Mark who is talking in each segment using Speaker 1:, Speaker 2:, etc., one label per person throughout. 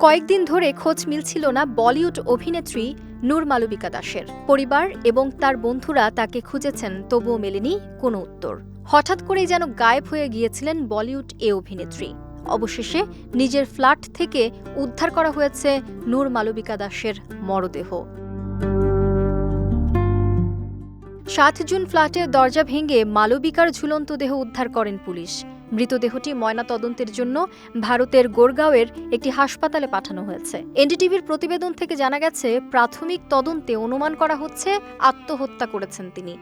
Speaker 1: কয়েকদিন ধরে খোঁজ মিলছিল না বলিউড অভিনেত্রী নূর মালবিকা দাসের। পরিবার এবং তার বন্ধুরা তাকে খুঁজেছেন, তবুও মেলেনি কোনো উত্তর। হঠাৎ করেই যেন গায়েব হয়ে গিয়েছিলেন বলিউড এ অভিনেত্রী। অবশেষে নিজের ফ্ল্যাট থেকে উদ্ধার করা হয়েছে নূর মালবিকা দাসের মরদেহ। সাত জুন ফ্ল্যাটের দরজা ভেঙে মালবিকার ঝুলন্ত দেহ উদ্ধার করেন পুলিশ। মৃতদেহটি ময়নাতদন্তের জন্য ভারতের গোরগাঁওয়ের একটি হাসপাতালে পাঠানো হয়েছে। এনডিটিভির প্রতিবেদন থেকে জানা গেছে, প্রাথমিক তদন্তে অনুমান করা হচ্ছে আত্মহত্যা করেছেন তিনি।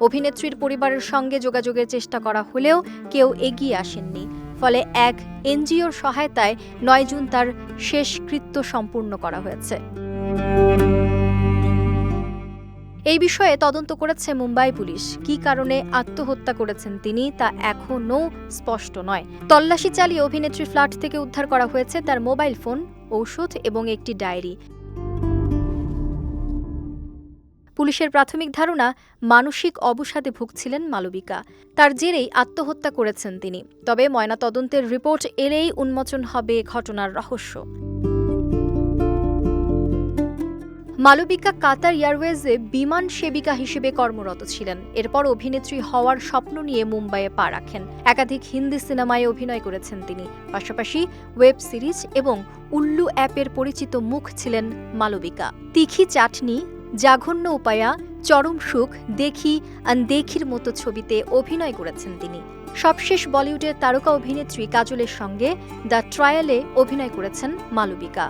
Speaker 1: অভিনেত্রীর পরিবারের সঙ্গে যোগাযোগের চেষ্টা করা হলেও কেউ এগিয়ে আসেননি। ফলে এক এনজিওর সহায়তায় নয় জুন তার শেষকৃত্য সম্পূর্ণ করা হয়েছে। এই বিষয়ে তদন্ত করেছে মুম্বাই পুলিশ। কী কারণে আত্মহত্যা করেছেন তিনি তা এখনও স্পষ্ট নয়। তল্লাশি চালিয়ে অভিনেত্রী ফ্ল্যাট থেকে উদ্ধার করা হয়েছে তার মোবাইল ফোন, ঔষধ এবং একটি ডায়েরি। পুলিশের প্রাথমিক ধারণা, মানসিক অবসাদে ভুগছিলেন মালবিকা। তার জেরেই আত্মহত্যা করেছেন তিনি। তবে ময়নাতদন্তের রিপোর্ট এলেই উন্মোচন হবে ঘটনার রহস্য। মালবিকা কাতার এয়ারওয়েজে বিমান সেবিকা হিসেবে কর্মরত ছিলেন। এরপর অভিনেত্রী হওয়ার স্বপ্ন নিয়ে মুম্বাইয়ে পা রাখেন। একাধিক হিন্দি সিনেমায় অভিনয় করেছেন তিনি। পাশাপাশি ওয়েব সিরিজ এবং উল্লু অ্যাপের পরিচিত মুখ ছিলেন মালবিকা। তিখি চাটনি, জাঘন্য উপায়া, চরম সুখ, দেখি, আনদেখির মতো ছবিতে অভিনয় করেছেন তিনি। সবশেষ বলিউডের তারকা অভিনেত্রী কাজলের সঙ্গে দ্য ট্রায়ালে অভিনয় করেছেন মালবিকা।